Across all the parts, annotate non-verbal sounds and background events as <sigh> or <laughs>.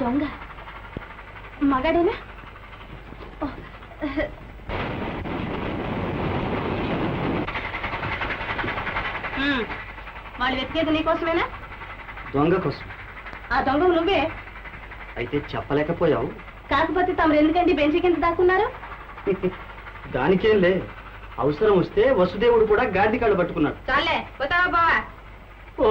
దొంగ. మగాడేనా? వాళ్ళు వెతికేది నీకోసమేనా దొంగ కోసం. ఆ దొంగ నువ్వే? అయితే చెప్పలేకపోయావు. కాకపోతే తమరు ఎందుకండి బెంచి కింద దాక్కున్నారు? <laughs> దానికేం లే. అవసరం వస్తే వసుదేవుడు కూడా గాడిద కాళ్ళు పట్టుకున్నాడు. చాలే పోతావా బావా? ఓ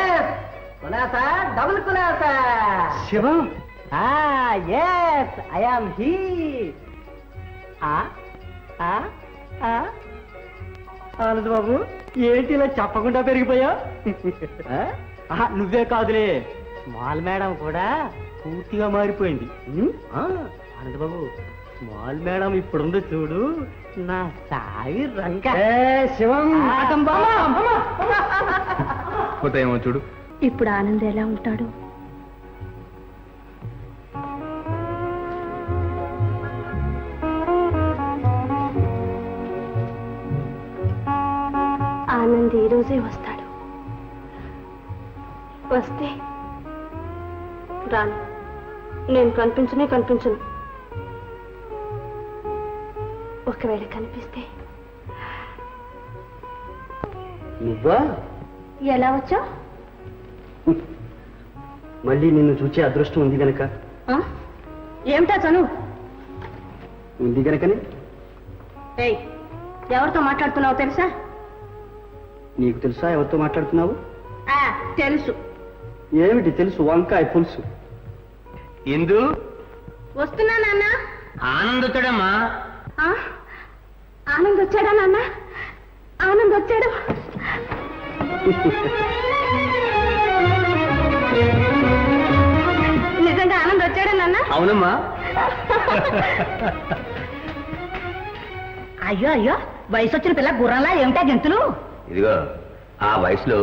ఎస్ కులాసా డబుల్ కులాసా శివం? ఆ yes I am he Anand Babu ఏంటి ఇలా చెప్పకుండా పెరిగిపోయా? నువ్వే కాదులే. స్మాల్ మేడం కూడా పూర్తిగా మారిపోయింది. ఆనంద్ బాబు స్మాల్ మేడం ఇప్పుడుందో చూడు నా సాయి రంగ. శివం. పోతాయేమో చూడు. ఇప్పుడు ఆనంద్ ఎలా ఉంటాడు? ఆనంద్ ఈ రోజే వస్తాడు. వస్తే రాను. నేను కనిపించనే కనిపించను. ఒకవేళ కనిపిస్తే నువ్వా? ఎలా వచ్చా మళ్ళీ నిన్ను చూచే అదృష్టం ఉంది గనక. ఏమిటా చనువు ఉంది గనకనే? ఎవరితో మాట్లాడుతున్నావు తెలుసా? నీకు తెలుసా ఎవరితో మాట్లాడుతున్నావు? ఆ, తెలుసు. ఏమిటి తెలుసు? వంకాయ పులుసు. ఎందు వస్తున్నా నాన్న? ఆనందొచ్చాడమ్మా. ఆ? ఆనంద్ వచ్చాడా నాన్న? ఆనంద్ వచ్చాడు నిజంగా ఆనంద్ వచ్చాడా నాన్న? అవునమ్మా. అయ్యో అయ్యో వయసు వచ్చిన పిల్ల గుర్రంలా ఏమిటా గెంతులు ఇదిగో ఆ వయసులో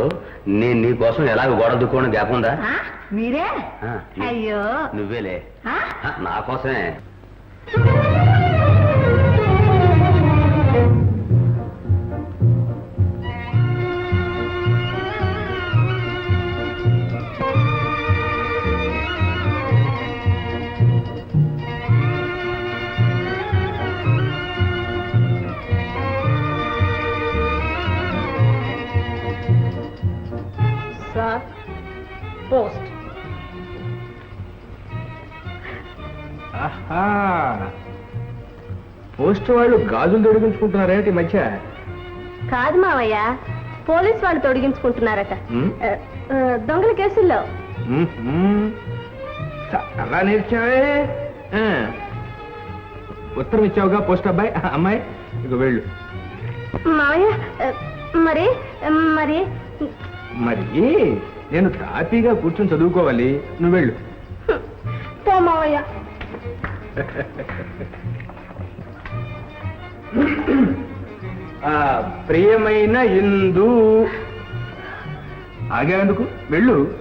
నేను నీ కోసం ఎలాగ గోడ దుక్కోవడం గ్యాపుందా ఆ? మీరే? ఆ, ను- అయ్యో. నువ్వేలే. ఆ? ఆ, నా కోసమే. పోస్ట్ వాళ్ళు గాజులు తొడిగించుకుంటున్నారేంటి ఈ మధ్య? కాదు మావయ్య పోలీస్ వాళ్ళు తొడిగించుకుంటున్నారట ఉమ్, ఆ, ఆ, దొంగల కేసుల్లో. చాలా నేర్చావే. ఆ. ఉత్తరం ఇచ్చావుగా పోస్ట్ అబ్బాయి అమ్మాయి? ఇక వెళ్ళు. మావయ్య ఆ, మరి మరి. మరి? నేను తాపీగా కూర్చొని చదువుకోవాలి. నువ్వు వెళ్ళు. పో మావయ్య. <laughs> ప్రియమైన ఇందు ఆగేందుకు వెళ్ళు.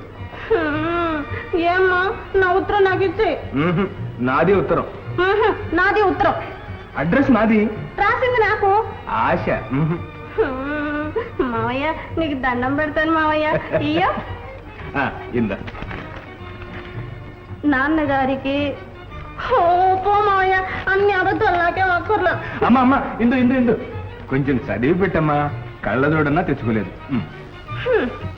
ఏమ్మా నా ఉత్తరం నాకు ఇచ్చే. నాది ఉత్తరం. నాది ఉత్తరం. అడ్రస్ నాది. రాసింది నాకు. ఆశ. మావయ్య నీకు దండం పెడతాను మావయ్య. ఇందా. నాన్నగారికి అన్ని అబద్ధాలు నాకే అక్కర్లేదు అమ్మ అమ్మ ఇందు ఇందు ఇందు. కొంచెం చదివి పెట్టమ్మా. కళ్ళజోడన్నా తెచ్చుకోలేదు.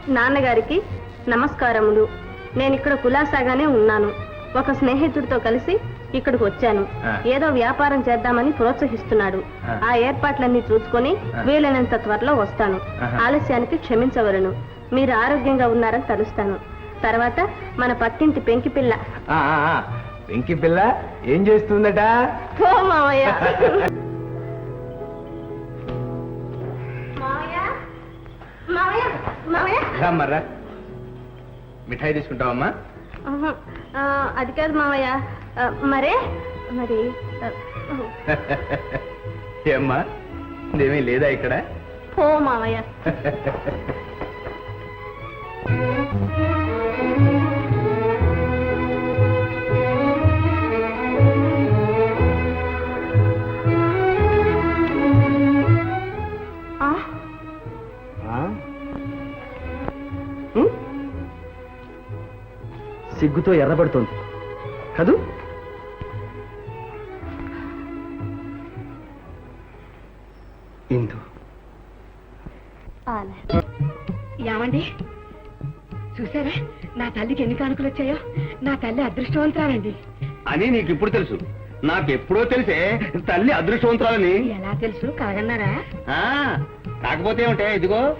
నాన్నగారికి నమస్కారములు. నేను ఇక్కడ కులాసాగానే ఉన్నాను. ఒక స్నేహితుడితో కలిసి ఇక్కడికి వచ్చాను. ఏదో వ్యాపారం చేద్దామని ప్రోత్సహిస్తున్నాడు. ఆ. ఏర్పాట్లన్నీ చూసుకొని. వీలైనంత త్వరలో వస్తాను. ఆలస్యానికి క్షమించవలను. మీరు ఆరోగ్యంగా ఉన్నారని తలుస్తాను. తర్వాత మన పక్కింటి పెంకి పిల్ల. వెంకి పిల్ల ఏం చేస్తుందట? మావయ్య. రామ్మర్రా మిఠాయి తీసుకుంటావమ్మా? అది కాదు మావయ్య. ఆ, మరే మరి ఏమ్మా ఇదేమీ లేదా ఇక్కడ? పో మావయ్య. <laughs> సిగ్గుతో ఎర్రబడుతోంది. కదూ? ఇందు. ఏమండి? చూసారా? నా తల్లికి ఎన్ని కానుకలు వచ్చాయో? నా తల్లి అదృష్టవంతురాలండి. అని నీకు ఇప్పుడు తెలుసు. నాకెప్పుడో తెలిసే తల్లి అదృష్టవంతురాలని. ఎలా తెలుసు? కాదన్నారా ఆ, కాకపోతే ఏమిటే ఇదిగో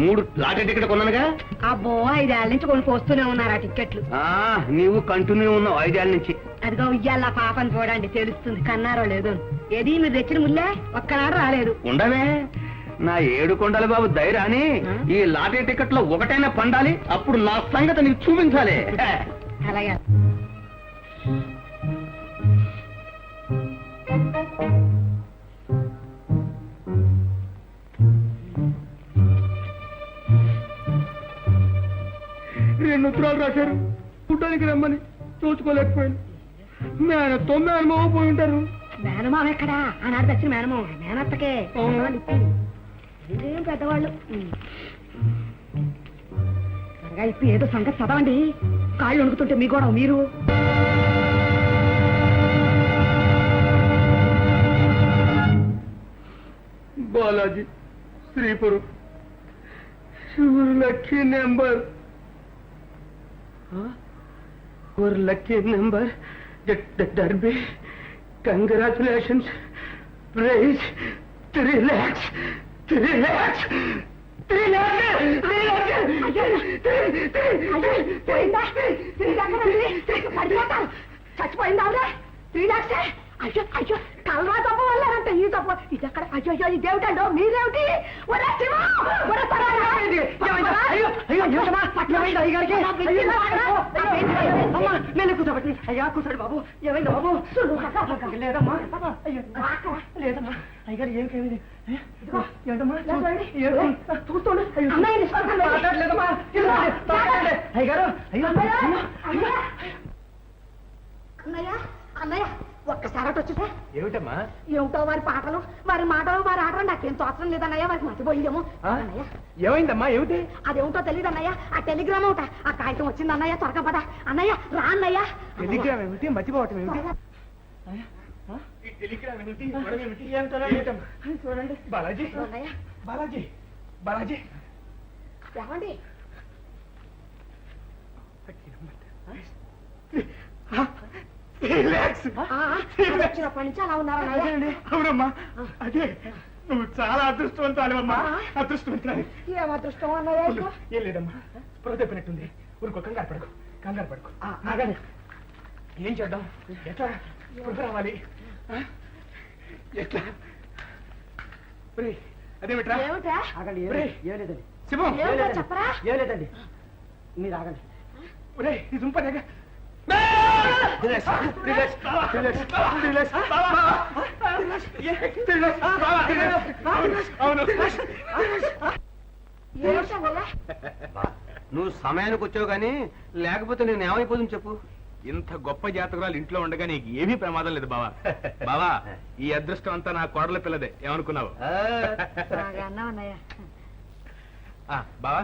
మూడు లాటరీ టికెట్ కొన్నానుగా? అబ్బో ఐదేళ్ళ నుంచి కొని పోస్తూనే ఉన్నారు ఆ టిక్కెట్లు. ఆ నీవు కంటిన్యూ ఉన్నావు ఐదేళ్ళ నుంచి. అదిగో ఇయ్యాల పాపని చూడండి తెలుస్తుంది. కన్నారో లేదో. ఏది మీరు తెచ్చిన ముల్లే? ఒక్కనాడు రాలేదు. ఉండవే. నా ఏడు కొండల బాబు ధైర్యాన్ని ఈ లాటరీ టికెట్లో ఒకటైనా పండాలి అప్పుడు నా సంగతి నీకు చూపించాలి. అలాగే. తొమ్మిది అనుభవం పోయి ఉంటారు మేనమామ ఎక్కడా ఆనాడు తెచ్చిన మేనమామ మేనత్తకే ఇదేం పెద్దవాళ్ళు ఉమ్. త్వరగా ఇప్పుడు ఏదో సంగతి చదవండి కాళ్ళు వణుకుతుంటే మీ కూడా మీరు బాలాజీ శ్రీపురం శివుడు లక్కీ నెంబర్ ஒரு lucky number Derby congratulations prize three lakhs three lakhs three lakhs చచ్చిపోయిందా three ల్యాక్సే అయ్యో అయ్యో కలరా తప్ప వల్లారంట ఈ తప్ప ఇది ఎక్కడ అయ్యో అయ్యో మీరేమిటి అయ్యగారికి? అయ్యో, అమ్మా, నేను కూర్చోబెట్టి అయ్యా కూర్చోండి బాబు ఏమైంది బాబు లేదమ్మా లేదమ్మా అయ్యగారు ఏం కేమిది ఏంటమ్మా ఏంటి? చూస్తుండు. అయ్యగారు అయ్యో అన్నయ్య, అయ్యో. అన్నయ్య. అన్నయ్య అన్నయ్య అటు వచ్చేసా ఏమిటమ్మా? ఏమిటో వారి పాటలు వారి మాటలు వారి ఆటలు నాకేం తోచడం లేదన్నయ్య వారికి మర్చిపోయిందేమో? అన్నయ్య. ఏమైందమ్మా? ఏమిటి? అదేమిటో తెలియదు అన్నయ్య ఆ టెలిగ్రామ్ ఒకట ఆ కాగితం వచ్చింది అన్నయ్య త్వరగా పద. అన్నయ్య రా అన్నయ్య. టెలిగ్రామ్ ఏమిటి? మర్చిపోవటం ఏమిటి? టెలిగ్రామ్? చూడండి. బాలాజీ. అన్నయ్య. బాలాజీ. బాలాజీ. ఏమండి? వచ్చినప్పటి నుంచి అలా ఉన్నారు అన్నయ్య అవునమ్మా. అదే. నువ్వు చాలా అదృష్టవంతాలమ్మా ఆ? అదృష్టవంతురాలి. ఏం అదృష్టం అన్నయ్య. ఏం లేదమ్మా. స్పృహ తప్పినట్టుంది ఊరుకో కంగారు పడకు. కంగారు పడకు. ఆగండి ఏం చేద్దాం? ఎట్లా? స్పృహ రావాలి? ఎట్లా? అదేమిట్రా? ఆగండి ఏం లేదండి. శివం ఏం లేదండి. మీరు ఆగండి. ఇది దుంపదేగా నువ్వు సమయానికి వచ్చావు కానీ లేకపోతే నేను ఏమైపోతుంది చెప్పు. ఇంత గొప్ప జాతకురాలు ఇంట్లో ఉండగా నీకు ఏమీ ప్రమాదం లేదు బావా. బావా ఈ అదృష్టం అంతా నా కోడల పిల్లదే. ఏమనుకున్నావు? బావా.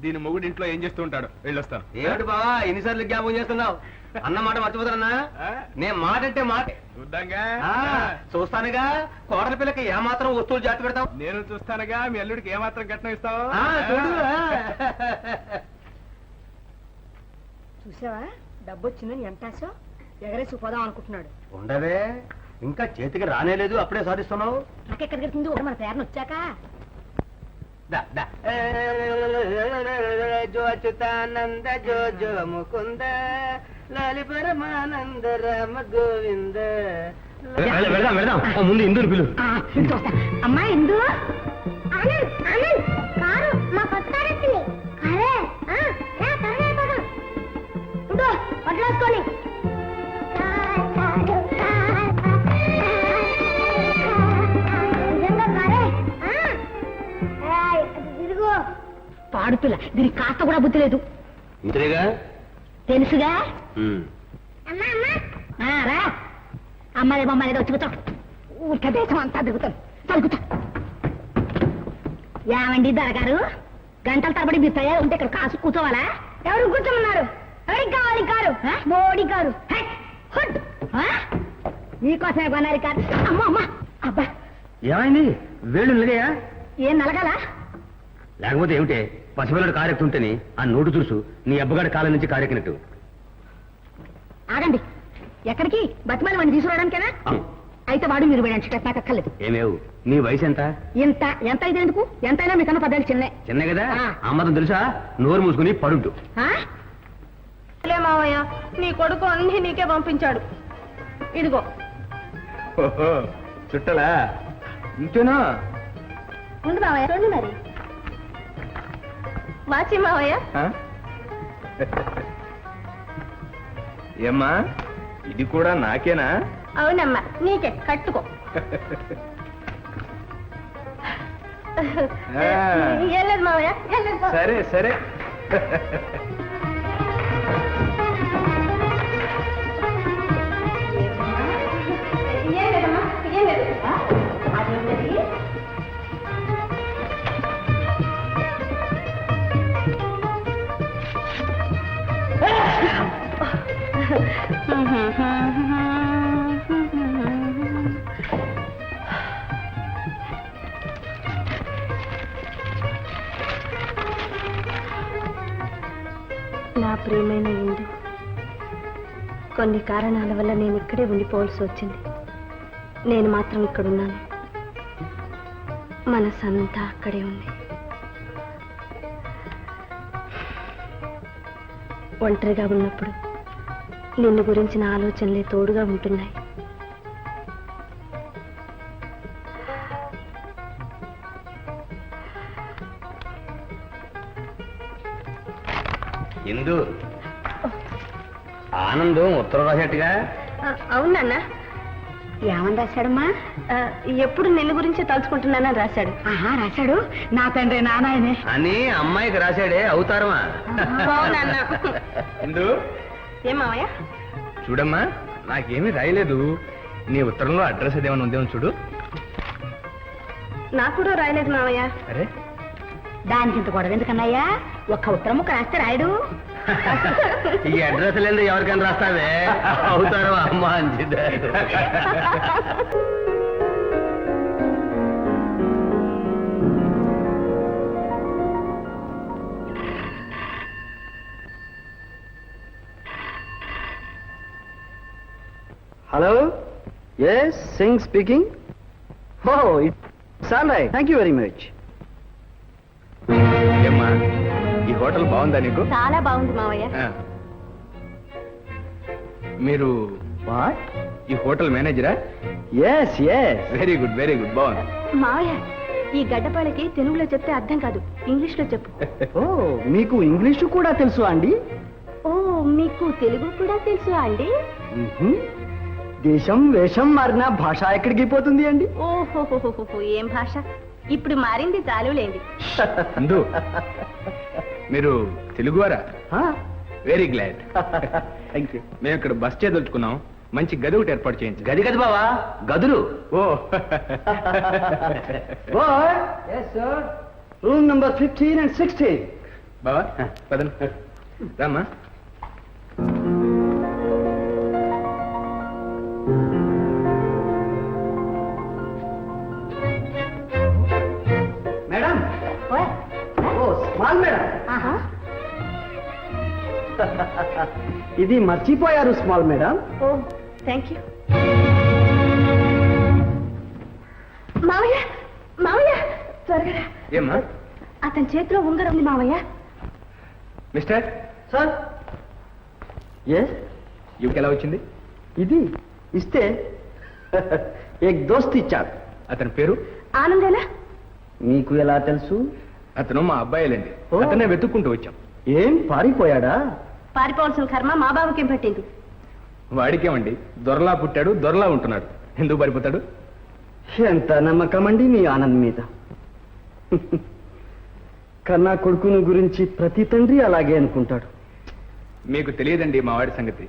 దీని మొగుడు ఇంట్లో ఏం చేస్తూ ఉంటాడు? వెళ్ళొస్తాను. ఏమిటి బావా ఎన్నిసార్లు జ్ఞాపకం చేస్తున్నావు? అన్న మాట మర్చిపోతారన్నా ఆ? నేను మాట అంటే మాట చూద్దాంగా. ఆ, చూస్తానుగా. కోడల పిల్లకి ఏమాత్రం వస్తువులు జాతి పెడతావు? నేను చూస్తానుగా మీ అల్లుడికి ఏమాత్రం కట్నం ఇస్తావు. చూసావా? డబ్బు వచ్చిందని ఎంత ఆశ? ఎగరేసి పోదాం అనుకుంటున్నాడు. ఉండవే. ఇంకా చేతికి రానేలేదు అప్పుడే సాధిస్తున్నావు. నాకెక్కడికి వెళ్తుంది ఒక మన పేరుని వచ్చాక. జో అచ్యుతానంద జో జో ముకుంద లాలి పరమానంద రామ గోవింద. వెళదాం వెళదాం. ముందు ఇందుని పిలు. వస్తా. అమ్మా ఎందు ఆనంద్ ఆనంద్. ఆడపిల్ల దీనికి కాస్త కూడా బుద్ధి లేదు. ఇంతేగా తెలుసుగా? ఉమ్. అమ్మా అమ్మా. ఆ, రా. అమ్మది బొమ్మది వచ్చి కూర్చో ఊరికే దేశం అంతా దిగుతాను చదువుతా ఏమండి దొరగారు? గంటల తరబడి మీరు తయారు ఉంటే ఇక్కడ కాసు కూర్చోవాలా? ఎవరు కూర్చోమన్నారు? ఎవరికి కావాలి కారు? మోడీ కారు హై, హుట్. ఆ? మీకోసమే కొనాలి కారు. అమ్మ అమ్మ. అబ్బా. ఏమైంది? వేళ్ళు నిలగాయా? ఏం నలగాల? లేకపోతే ఏమిటే? పసిపిల్లడు కారెక్తుంటేని ఆ నోటు చూసు నీ అబ్బగాడి కాలం నుంచి కారెక్కినట్టు. ఆగండి. ఎక్కడికి? బతిమాలి వాడిని తీసుకురావడానికేనా? అయితే వాడు మీరు వేయడానికి నాకు అక్కర్లేదు ఏమేవు నీ వయసు ఎంత? ఇంత ఎంత అయితే ఎందుకు? ఎంతైనా మీకన్నా పదాలు చిన్నే. చిన్న కదా? ఆ. అమ్మతం తెలుసా? నోరు మూసుకుని పడుంటు ఆ? లే మావయ్య నీ కొడుకు అన్ని నీకే పంపించాడు. ఇదిగో. చుట్టలా? ఇంతేనా? ఉండు మావయ్య చూడండి మరి. వాచి మావయ్య? ఏమ్మా ఇది కూడా నాకేనా? అవునమ్మా నీకే కట్టుకో. లేదు మావయ్య. సరే సరే. కొన్ని కారణాల వల్ల నేను ఇక్కడే ఉండిపోవాల్సి వచ్చింది. నేను మాత్రం ఇక్కడున్నాను. మనసంతా అక్కడే ఉంది. ఒంటరిగా ఉన్నప్పుడు నిన్ను గురించిన ఆలోచనలే తోడుగా ఉంటున్నాయి. రాసేట్టుగా అవునన్నా. ఏమని రాశాడమ్మా? ఎప్పుడు నిన్ను గురించి తలుచుకుంటున్నానని రాశాడు. ఆహా రాశాడు? నా తండ్రి నానాయనే. అని అమ్మాయికి రాశాడే అవుతారమా? బావునన్నా. ఇందు? ఏం మావయ్య? చూడమ్మా నాకేమీ రాయలేదు. నీ ఉత్తరంలో అడ్రస్ ఏదేమైనా ఉందేమో చూడు. నాకు కూడా రాయలేదు మావయ్య. అరే. దానికి ఇంత గొడవ ఎందుకన్నయ్యా? ఒక్క ఉత్తరం ముక్క రాస్తే రాయడు. ఈ అడ్రస్ లేదు ఎవరికైనా రాస్తావే? అవుతారు అమ్మ అంచిదే hello yes Singh speaking oh it's all right thank you very much hotel బాగుందా నీకు? చాలా బాగుంది మావయ్య. మీరు వాట్ ఈ hotel మేనేజరా? Yes yes very good very good బాగుంది. మావయ్య ఈ గడ్డపాలకి తెలుగులో చెప్తే అర్థం కాదు ఇంగ్లీష్లో చెప్పు. ఓ మీకు ఇంగ్లీషు కూడా తెలుసు అండి? ఓ మీకు తెలుగు కూడా తెలుసు అండి. దేశం వేషం మారిన భాష ఎక్కడికి పోతుంది అండి? ఓహో ఏం భాష? ఇప్పుడు మారింది చాలులేండి అందు మీరు తెలుగువారా? వెరీ గ్లాడ్ థ్యాంక్ యూ మేము ఇక్కడ బస్ చేదలుచుకున్నాం. మంచి గది ఒకటి ఏర్పాటు చేయించు. గది గది బావా? గదులు? ఓ. Room number fifteen and sixteen బావా పదండి. రామ్మా. ఇది మర్చిపోయారు small madam. Oh thank you మావయ్య మావయ్య త్వరగా రా. ఏమ్మా? అతని చేతిలో ఉంగరం ఉంది మావయ్య. మిస్టర్? సార్. ఎస్ ఇవికి ఎలా వచ్చింది? ఇది ఇస్తే ఏక్ దోస్త్ ఇచ్చాడు. అతని పేరు? ఆనందేనా? మీకు ఎలా తెలుసు? అతను మా అబ్బాయిలండి. ఓ. అతనే వెతుక్కుంటూ వచ్చాం. ఏం పారిపోయాడా? పారిపోవాల్సిన కర్మ మా బాబుకేం పట్టింది? వాడికేమండి? దొరలా పుట్టాడు దొరలా ఉంటున్నాడు. ఎందుకు పారిపోతాడు? ఎంత నమ్మకం అండి మీ ఆనంద్ మీద? కన్నా కొడుకును గురించి ప్రతి తండ్రి అలాగే అనుకుంటాడు. మీకు తెలియదండి మా వాడి సంగతి.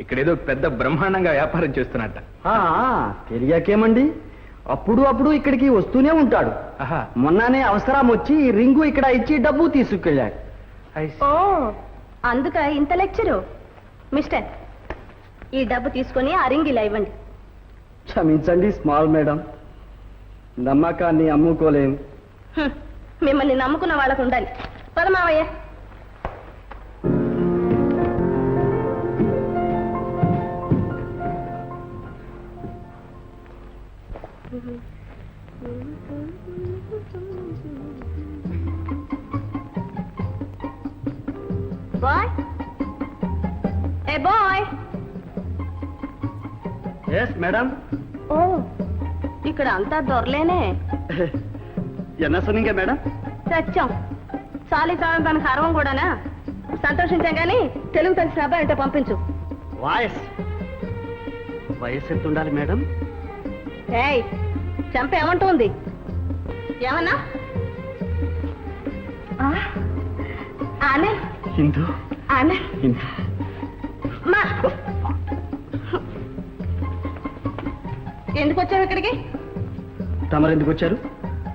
ఇక్కడేదో పెద్ద బ్రహ్మాండంగా వ్యాపారం చేస్తున్నట్ట. ఆ, తెలియకేమండి? అప్పుడు అప్పుడు ఇక్కడికి వస్తూనే ఉంటాడు. ఆహా. మొన్ననే అవసరం వచ్చి ఈ రింగు ఇక్కడ ఇచ్చి డబ్బు తీసుకెళ్ళాడు. అందుక ఇంత లెక్చరు? మిస్టర్ ఈ డబ్బు తీసుకొని ఆ రింగ్ ఇలా ఇవ్వండి. క్షమించండి స్మాల్ మేడం. నమ్మకాన్ని అమ్ముకోలేము హ్మ్. మిమ్మల్ని నమ్ముకున్న వాళ్ళకు ఉండాలి. పదమావయ్య <laughs> బాయ్ ఏ బాయ్ ఎస్ మేడం ఓ ఇక్కడ అంతా దొరలేనే. ఎన్న సొన్నింగా మేడం సత్యం. చాలీ చాలని తనకు అరవం కూడానా? సంతోషించాం కానీ తెలుగు తెలిసిన అబ్బాయి అంటే పంపించు. వాయస్ వయసు ఎంత ఉండాలి మేడం ఏయ్ చెంప ఏమంటుంది? ఏమన్నా? ఆనే మా. ఎందుకు వచ్చావు ఇక్కడికి? తమరెందుకు వచ్చారు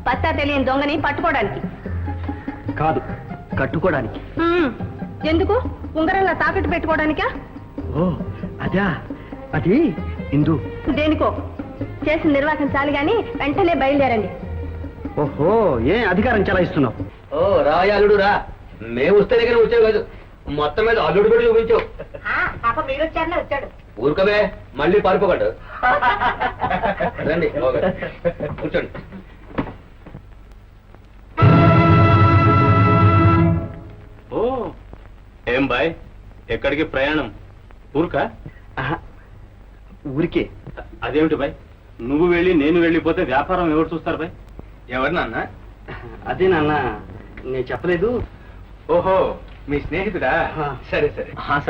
పత్తా తెలియని దొంగని పట్టుకోవడానికి. కాదు కట్టుకోవడానికి. ఎందుకు? ఉంగరంలో తాకట్టు పెట్టుకోవడానికా? ఓ అదా. అది హిందూ దేనికో? చేసిన నిర్వాహకం చాలు గాని వెంటనే బయలుదేరండి. ఓహో ఏ అధికారం చలాయిస్తున్నావు? ఓ రాయ అల్లుడు రా. మేము వస్తే దగ్గర వచ్చావు కాదు. మొత్తం మీద అల్లుడు కూడా చూపించావు. పాప మీరు వచ్చారనే వచ్చాడు. ఊరుకమే మళ్ళీ పారిపోకండు. రండి. కూర్చోండి. ఓ ఏం బాయ్? ఎక్కడికి ప్రయాణం? ఊరుకా? ఊరికే. అదేమిటి బాయ్? నువ్వు వెళ్ళి నేను వెళ్ళిపోతే వ్యాపారం ఎవరు చూస్తారు బాయ్? ఎవరు నాన్న? అదే నాన్న నేను చెప్పలేదు. ఓహో మీ స్నేహితుడా. సరే సరే.